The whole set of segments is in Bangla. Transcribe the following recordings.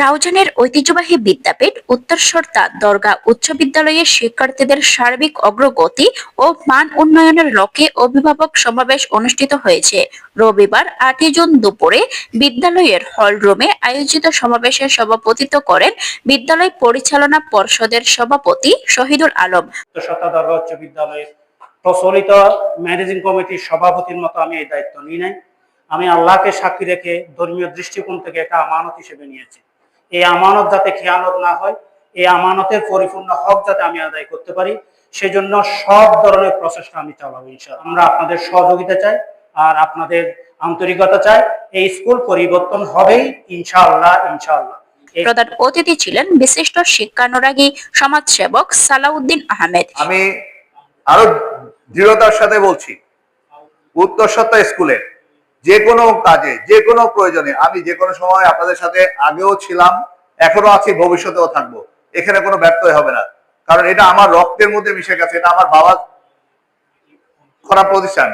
রাউজানের ঐতিহ্যবাহী বিদ্যাপীঠ উত্তরসর্তা দরগা উচ্চ বিদ্যালয়ের শিক্ষার্থীদের সার্বিক অগ্রগতি ও মান উন্নয়নের লক্ষ্যে অভিভাবক সমাবেশ অনুষ্ঠিত হয়েছে। রবিবার আটই জুন দুপুরে বিদ্যালয়ের হল রুমে আয়োজিত সমাবেশে সভাপতিত্ব করেন বিদ্যালয় পরিচালনা পর্ষদের সভাপতি শহীদুল আলম। উচ্চ বিদ্যালয়ের প্রচলিত ম্যানেজিং কমিটির সভাপতির মতো আমি এই দায়িত্ব নিই নাই। আমি আল্লাহকে সাক্ষী রেখে ধর্মীয় দৃষ্টিকোণ থেকে একটা আমানত হিসেবে নিয়েছি। এই আমানত যাতে খেয়ানত না হয় এই আমানতের পরিপূর্ণ হক যাতে আমি আদায় করতে পারি সেজন্য সব ধরনের প্রচেষ্টা আমি চালাবো ইনশাআল্লাহ। আমরা আপনাদের সহযোগিতা চাই আর আপনাদের আন্তরিকতা চাই। এই স্কুল পরিবর্তন হবেই ইনশাআল্লাহ ইনশাআল্লাহ। প্রধান অতিথি ছিলেন বিশিষ্ট শিক্ষানুরাগী সমাজসেবক সালাউদ্দিন আহমেদ। আমি আরও দৃঢ়তার সাথে বলছি উত্তর সত্তা স্কুলে যে কোনো কাজে যে কোনো প্রয়োজনে, আমি যে কোনো সময় আপনাদের সাথে আগেও ছিলাম, এখনও আছি, ভবিষ্যতেও থাকব। এখানে কোনো ব্যর্থই হবে না। কারণ এটা আমার রক্তের মধ্যে মিশে গেছে, এটা আমার বাবা করা প্রতিষ্ঠান।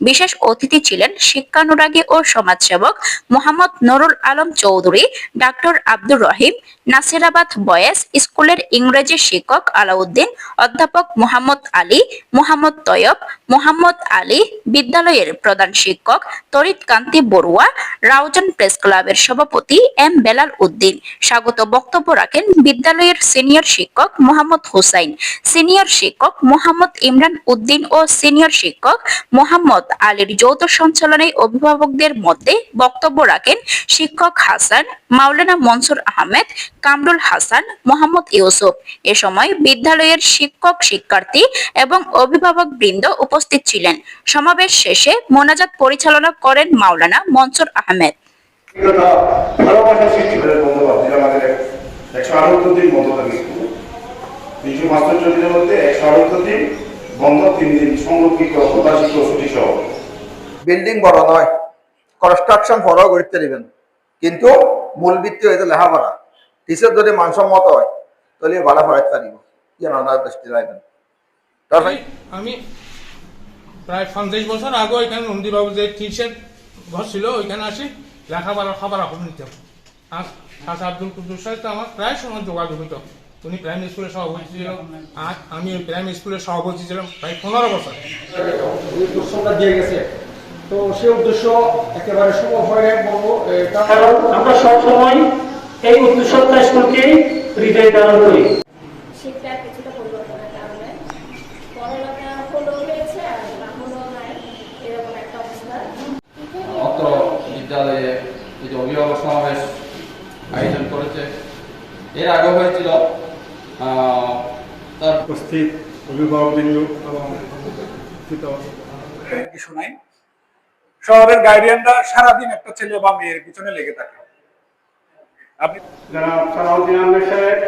বিশেষ অতিথি ছিলেন শিক্ষানুরাগী ও সমাজসেবক মোহাম্মদ নুরুল আলম চৌধুরী, ডাক্তার আব্দুর রহিম, নাসিরাবাদ বয়েস স্কুলের ইংরেজি শিক্ষক আলাউদ্দিন, অধ্যাপক মোহাম্মদ আলী, মোহাম্মদ তয়ব, মোহাম্মদ আলী বিদ্যালয়ের প্রধান শিক্ষক তরিত কান্তি বড়ুয়া, রাউজান প্রেস ক্লাবের সভাপতি এম বেলাল উদ্দিন। স্বাগত বক্তব্য রাখেন বিদ্যালয়ের সিনিয়র শিক্ষক মোহাম্মদ হুসাইন, সিনিয়র শিক্ষক মোহাম্মদ ইমরান উদ্দিন ও সিনিয়র শিক্ষক মোহাম্মদ আলীর যৌথ সঞ্চালনায় অভিভাবকদের মধ্যে বক্তব্য রাখেন শিক্ষক হাসান, মাওলানা মনসুর আহমেদ, কামরুল হাসান, মোহাম্মদ ইউসুফ। এ সময় বিদ্যালয়ের শিক্ষক, শিক্ষার্থী এবং অভিভাবক বৃন্দ উপস্থিত ছিলেন। সমাবেশ শেষে মোনাজাত পরিচালনা করেন মাওলানা মনসুর আহমেদ। একশো দিন বন্ধ থাকে পাঁচষট্টি দিনের মধ্যে একশো আটাত্তর দিন বন্ধ তিন দিন সংরক্ষিত প্রকাশিত ছুটি সহ। বিল্ডিং বড় নয় কনস্ট্রাকশন বড় করতে দিবেন। কিন্তু মূল ভিত্তি হইতে লেখাপড়া। টিচার যদি মানসম্মত হয় তাহলে ভালো পড়াইতে পারিব। ওনার দৃষ্টি রাখবেন আমি- আমি প্রায় পঞ্চাশ বছর আগে ওইখানে নন্দীবাবু যে টিচার ঘর ছিল ওইখানে আসি লেখাপড়া খাবার এখন নিতাম আর আব্দুল কুদ্দুর সাহেব তো আমার প্রায় সময় যোগাযোগ হইতো উনি প্রাইমারি স্কুলের সভাপতি ছিল আর আমি ওই প্রাইমারি স্কুলের সভাপতি ছিলাম প্রায় পনেরো বছর। উদ্দেশ্যটা দিয়ে গেছে। তো সেই উদ্দেশ্য একেবারে হয়ে বলব। কারণ আমরা সবসময় এই স্কুলকে হৃদয় ধারণ করি। শিক্ষার কিছুটা পরিবর্তনের কারণে। পড়ালেখা হলো হয়েছে আর না হলো নাই এরকম একটা অবস্থা। অত্র বিদ্যালয়ে এই যে অভিভাবক সমাবেশ আয়োজন করেছে এর আগে হয়েছিল তার উপস্থিত অভিভাবকবৃন্দ এবং কিছু নাই। শহরের গার্ডিয়ানরা সারাদিন একটা ছেলে বা মেয়ের পিছনে লেগে থাকে। আপনি যারা সালাউদ্দিন আহমেদ সাহেব